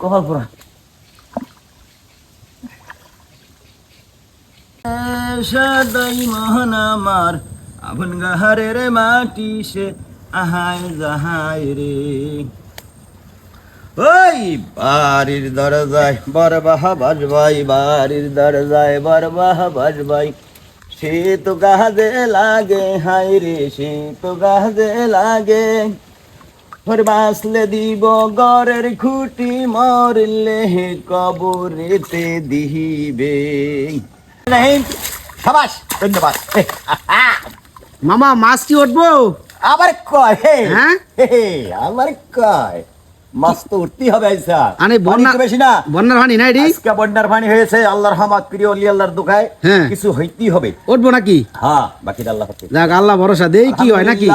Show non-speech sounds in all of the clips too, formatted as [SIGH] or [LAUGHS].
কপাল পুরা সাদাই মহান আমার, আপন গাহারের মাটি সে আহায় যাহায় রে। ওই বাড়ির দরজায় বরবাহা বাজবাই, বাড়ির দরজায় বরবাহা বাজবাই। সে তো গাহাজে লাগে হাই রে সে তো গাহাজে লাগে। ওর বাসলে দিব গরের খুঁটি মরলে কবরেতে দিবে নাই সাবাস ধন্যবাদ। মামা মাছ কি উঠবো? আবার কয় হে হ্যাঁ? হে, আবার কয়। মাছ তো উঠতেই হবে আইসা আরে বন্যা বেশি না। বন্যার হানি নাই রে। আজকে বন্যার পানি হয়েছে আল্লাহর হামাদ প্রিয় অলি আল্লাহর দোকায় হ্যাঁ। কিছু হইতেই হবে। উঠবো নাকি? হ্যাঁ বাকিটা আল্লাহ যাক আল্লাহ ভরসা দেই কি হয় নাকি?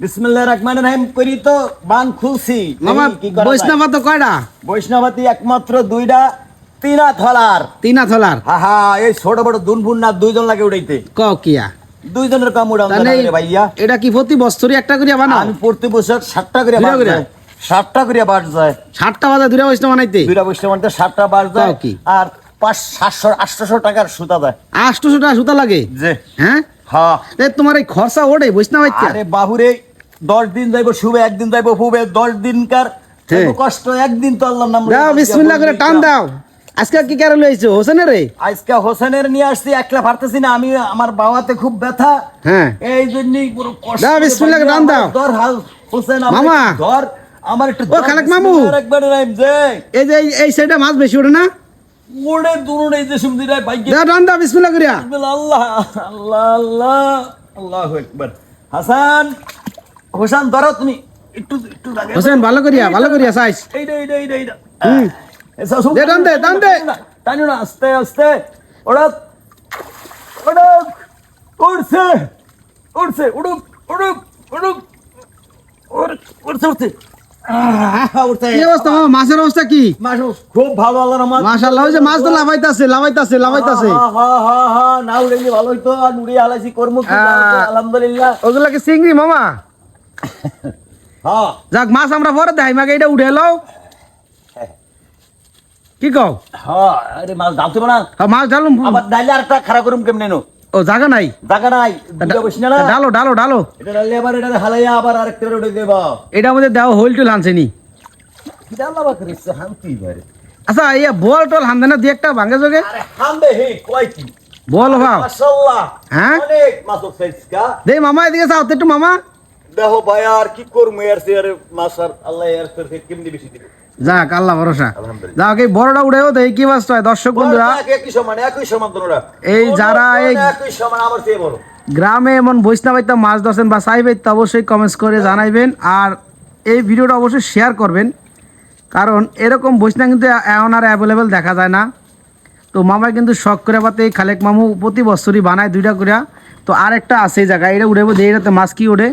বিসমিল্লাহ রহমান রহিম করি তো বান খুলছি মামা দেখি কি করা যায়। বৈষ্ণব তো কয়টা বৈষ্ণবতী একমাত্র দুইটা তিনা থলার। তিনা থলার? হা হা এই ছোট বড় দুনফুন না দুইজন লাগে উড়াইতে। ক কিয়া? দুইজনের কাম উড়ান ভাইয়া। এটা কি প্রতি বছরই একটা করিয়া বানাও? আমি প্রতি বছর ষাটটা করে দুইটা বাট করে? যায়। ষাটটা বাজে বৈষ্ণব বানাইতে? দুইটা বৈষ্ণব যায়। কি? আর পাঁচ সাতশো আটশোশো টাকার সুতা দেয়। আটশোশো টাকা সুতা লাগে? যে। হ্যাঁ? হ্যাঁ তোমার এই খরচা ওঠে বৈষ্ণব আইতে আরে বাবুরে দশ দিন যাইবো শুভে একদিন যাইবো ফুবে দশ দিনকার। কষ্ট একদিন তো আল্লাহ নাম দাও বিসমিল্লাহ করে টান দাও। আজকে কি কারও লইছো হোসেনের রে? আজকে হোসেনের নিয়ে আসছি একলা পারতেছি না আমি আমার বাবাতে খুব ব্যথা। হ্যাঁ। এই জন্যই পুরো কষ্ট দাও, বিসমিল্লাহ করে টান দাও। ধর হাল হোসেন মামা। ধর আমার একটু ও, খালেক মামু। একবার রাইম যে। এই যে এই- সাইডে মাছ বেশি ওঠে না? ওড়ে দূরে এই যে সুমদি রায় ভাগ্য দাও টান দাও বিসমিল্লাহ করিয়া। আল্লাহ আল্লাহ আল্লাহ আল্লাহু আকবার। হাসান হোসেন ধরো তুমি। একটু একটু হোসেন ভালো করিয়া ভালো করিয়া সাইজ। এইটা এইটা এইটা এইটা হুম। দে, টান দে, টান দে। টানো না আস্তে আস্তে। ওড়ক ওড়ক উড়ছে উড়ছে উড়ুক উড়ুক উড়ুক। উড়ছে উড়ছে। আহ, উড়ছে। কি অবস্থা মামা মাছের অবস্থা কি? খুব ভালো আল্লাহর রহমত। মাশাআল্লাহ ওই যে মাছ তো লাভাইতাছে লাভাইতাছে লাভাইতাছে না উড়াইলে ভালো হইতো আর উড়ে আলাইছি কর্ম আহ। আলহামদুলিল্লাহ। ওগুলা কি চিংড়ি মামা? হ্যাঁ যাক মাছ আমরা পরে দেখাই। মাকে এটা উঠে এলো কি কও? আরে মাছ দাঁতো না মাছ ঢালুম। আবার ডাইলে আরেকটা খারাপ করুম কেমনে নো? ও জায়গা নাই? জায়গা নাই। না না? ডালো ডালো ডালো এটা ডাললে আবার এটা হালাইয়া আবার আরেকটা উঠে দেবা। মধ্যে দেওয়া হোল টোল এটা বারে আচ্ছা ইয়া বল টল হানদে না দুই একটা ভাঙ্গে যোগে? হে কয় কি? বল ভাও। মাশাআল্লাহ। হ্যাঁ? অনেক মাছ দে মামা এদিকে তো একটু মামা। দেখো ভাই আর কি করমু এর মাছ আর আল্লাহ এর সে কেমনি বেশি দিবে? যাক আল্লাহ ভরসা। যাক এই বড়টা উঠেও দেই কি বাস্ত হয় দর্শক বন্ধুরা একই সমান একই সমান এই যারা এই- একই সমান আমার চেয়ে বড়। গ্রামে এমন বৈষ্ণবাইতা মাছ ধরছেন বা চাইবাইতা অবশ্যই কমেন্টস করে জানাইবেন। আর এই ভিডিওটা অবশ্যই শেয়ার করবেন। কারণ এরকম বৈষ্ণব কিন্তু এখন আর অ্যাভেলেবেল দেখা যায় না। তো মামা কিন্তু শখ করে পাতে খালেক মামু প্রতি বছরই বানায় দুইটা করে তো আর একটা আছে এই জায়গায় এটা উঠেবো দিয়ে এটাতে মাছ কি ওঠে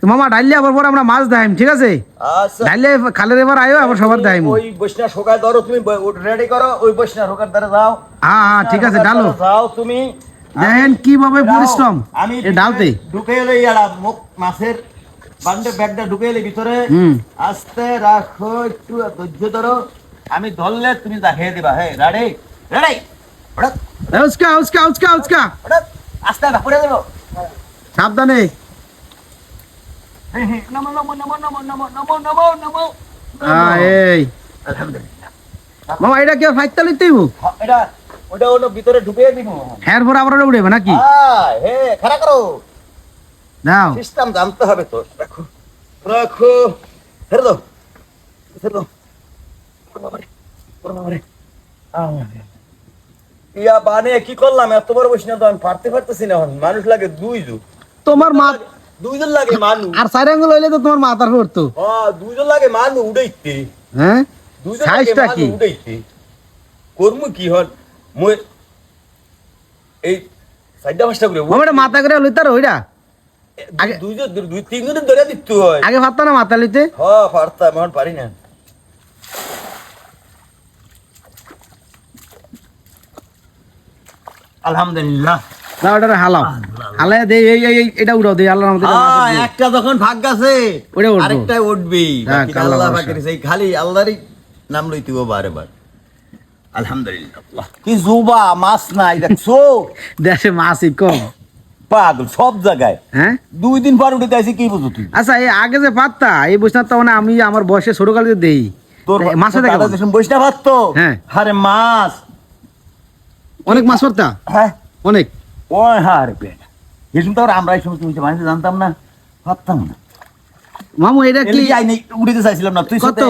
তো মামা ডাইলে আবার পরে আমরা মাছ দেখাইম ঠিক আছে? আচ্ছা। ডাইলে খালের এবার আয়ো আবার সবার দেখাইম। ওই বৈষ্ণা শোকায় ধরো তুমি রেডি করো ওই বৈষ্ণা শোকার দ্বারা যাও। হ্যাঁ হ্যাঁ ঠিক আছে ডালো। যাও তুমি। দেখেন কীভাবে পরিশ্রম। আমি এ ডালতে। ঢুকে এলে ইয়ালা মুখ মাছের বান্ডে ব্যাগটা ঢুকে এলে ভিতরে। আস্তে রাখো একটু ধৈর্য ধরো। আমি ধরলে তুমি দেখিয়ে দিবা। হ্যাঁ রেডি রেডি উচকা উচকা উচকা উচকা। আস্তে পড়ে দেবো সাবধানে। মামা এটা কি ফাইতে লিতেইব এটা ওটা ওটা ভিতরে ঢুকে দিব হ্যার পর আবার ওটা নাকি হে খাড়া করো দাও সিস্টেম জানতে হবে তো রাখো রাখো ছেড়ে দাও ছেড়ে দাও ওরে বাবারে, ওরে বাবারে। আহ। ইয়া বানে কি করলাম এত বড় বসে তো আমি পারতে পারতেছি না এখন। মানুষ লাগে দুইজন তোমার মা দুইজন লাগে মানুষ আর সাইড আঙ্গুল হইলে তো তোমার মাথার পড়তো হ্যাঁ দুইজন লাগে মানুষ উড়াইতে। হ্যাঁ? দুইজন লাগে সাইজটা মানুষ উড়াইতে। কর্ম কি হন? মই এই সাইডটা পাঁচটা করে মাথা করে লইতার ওইটা আগে- দুইজন দুই তিনজনের ধরে দিতে হয়। আগে না মাথা লইতে? হ্যাঁ পারতাম এখন পারি না। আলহামদুলিল্লাহ। দাও এটা হালাও। হালাই দে এই এই এটা উড়াও দে আল্লাহর আমাদের একটা যখন ভাগ গেছে ওটা উঠবো। আরেকটা উঠবি হ্যাঁ, আল্লাহ আল্লাহ পাকের সেই খালি আল্লাহরই নাম লইতে হবে বারে বার আলহামদুলিল্লাহ। কি জুবা মাছ নাই দেখছ? [LAUGHS] দেশে মাছই কম। পাগল সব জায়গায়। হ্যাঁ? দুই দিন পর উঠে যাইছি কি বুঝো তুই? আচ্ছা এই আগে যে পাত্তা এই বৈষ্ণব তো মানে আমি আমার বয়সে ছোট কালে দেই। তোর মাছে দেখে বৈষ্ণব হাত তো? হ্যাঁ। আরে মাছ। অনেক মাছ পড়তা হ্যাঁ। অনেক? ওই হার পেট। এসব তো আমরা এই সমস্ত কিছু মানুষ জানতাম না ভাবতাম না। মামু এটা কি আইনি উড়িতে চাইছিলাম না। তুই কত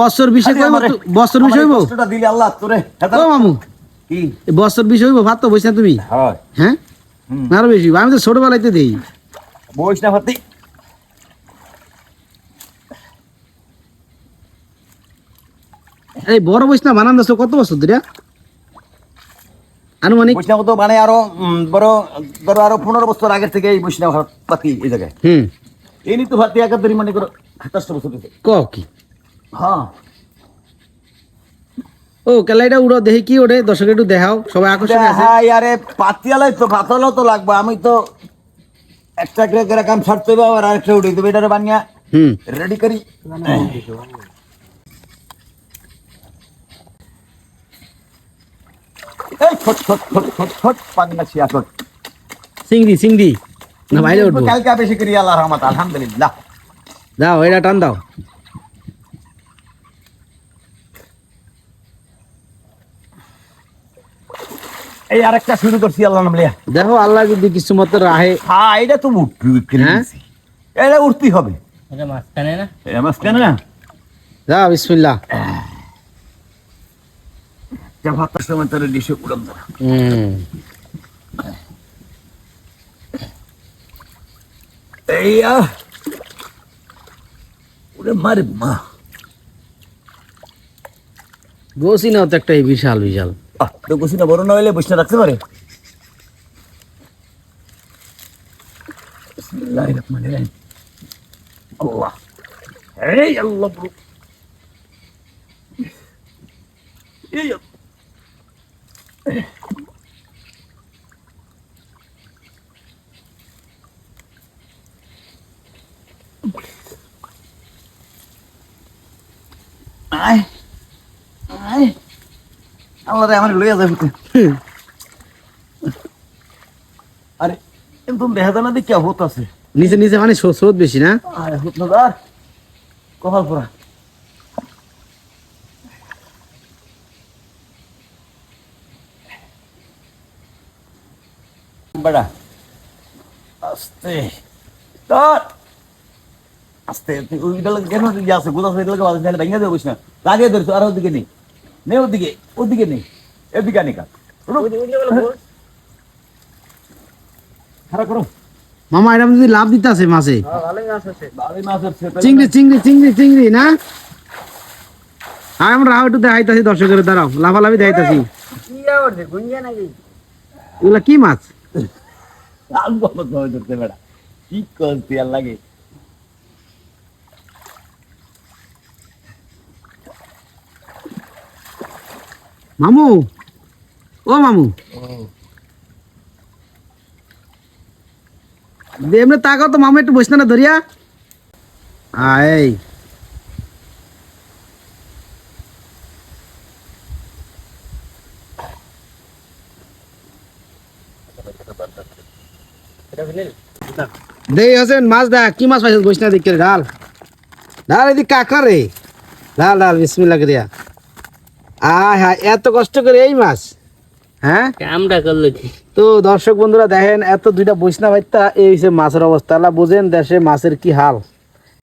বছর কইব বছর হইব? কষ্টটা দিলি আল্লাহ তোরে। ও মামু। কি? বছর হইব ভাত তো তুমি? হয়। হ্যাঁ। না আরও বেশি আমি তো ছোটবেলাতে দেই। বৈষ্ণব হাতি এই বড় বৈষ্ণব বানান দাস কত বছর ধরে আনুমানিক বৈষ্ণব তো মানে আরও বড় ধরো আরও পনেরো বছর আগের থেকে এই বৈষ্ণব পাতি এই জায়গায়। হুম। এই নিয়ে তো ভাতি একাত্তরি মনে করো সাতাশটা বছর। ক কি? হ্যাঁ। ও কেলাইটা উড়ো দেখি কি ওঠে দর্শক একটু দেখাও সবাই আকর্ষণ আছে। হ্যাঁ আরে পাতিয়ালাই তো ভাতালাও তো লাগবে আমি তো একটা করে কাম ছাড়তে হবে আবার আরেকটা উঠে দেবে এটারে বানিয়া হুম। রেডি করি। এই ছোট ছোট ছোট ছোট ছোট পান্না ছিয়া চিংড়ি চিংড়ি না বাইরে উঠবো। কালকে বেশি করি আল্লাহ রহমত আলহামদুলিল্লাহ। দাও এটা টান দাও। এই আরেকটা শুরু করছি আল্লাহ নাম লিয়া। দেখো আল্লাহ যদি কিছু মতো রাহে। হ্যাঁ এটা তো উঠতে হ্যাঁ? এটা উঠতেই হবে। এটা মাঝখানে না? এটা মাঝখানে না? যাও বিসমিল্লাহ। যা ভাতার সময় তাহলে ডিশে উড়াম না। হুম। এই আহ ওরে মারে মা। গোসি নাও তো একটা বিশাল বিশাল। তো বসি না বড় না হইলে বসে রাখতে পারে? বিসমিল্লাহির রহমানির রহিম। আল্লাহ। এই আল্লাহ। এই আল্লাহ। আয় আয়। আল্লাহ রে আমার লইয়া যাবে আরে কিন্তু দেখা যায় না হত আছে। নিচে নিচে মানে স্রো- স্রোত বেশি না? আরে হত না দার কপাল পরা বেড়া আস্তে ধর আস্তে তুই ওইটা কেন আছে গোদা সাইড লাগে বাজে ভেঙে দেবো না লাগিয়ে ধরছো আর ওদিকে নেই নে ওদিকে ওদিকে নেই এদিকে খারাপ করো মামা এটা যদি লাভ দিতে আছে মাছে মাছ চিংড়ি চিংড়ি চিংড়ি চিংড়ি না আর আমরা একটু দেখাইতাছি দর্শকের দাঁড়াও লাফালাফি দেখাইতাছি এগুলা কি মাছ [LAUGHS] আলু বাবা ধরে ধরতে বেড়া। কি করতে আর লাগে? মামু, ও মামু। এমনি তাকাও তো, মামু, একটু বসনা না, ধরিয়া। আয়। দেই হোসেন মাছ দেখ কি মাছ পাইছিস বসনা দিকে ডাল ডাল এদিক কাকা রে? ডাল ডাল বিসমিল্লা করিয়া আয় হ্যাঁ এত কষ্ট করে এই মাছ। হ্যাঁ? কামটা করল তো দর্শক বন্ধুরা দেখেন এত দুইটা বৈষ্ণব ভাইতা এই মাছের অবস্থা। বোঝেন দেশে মাছের কি হাল।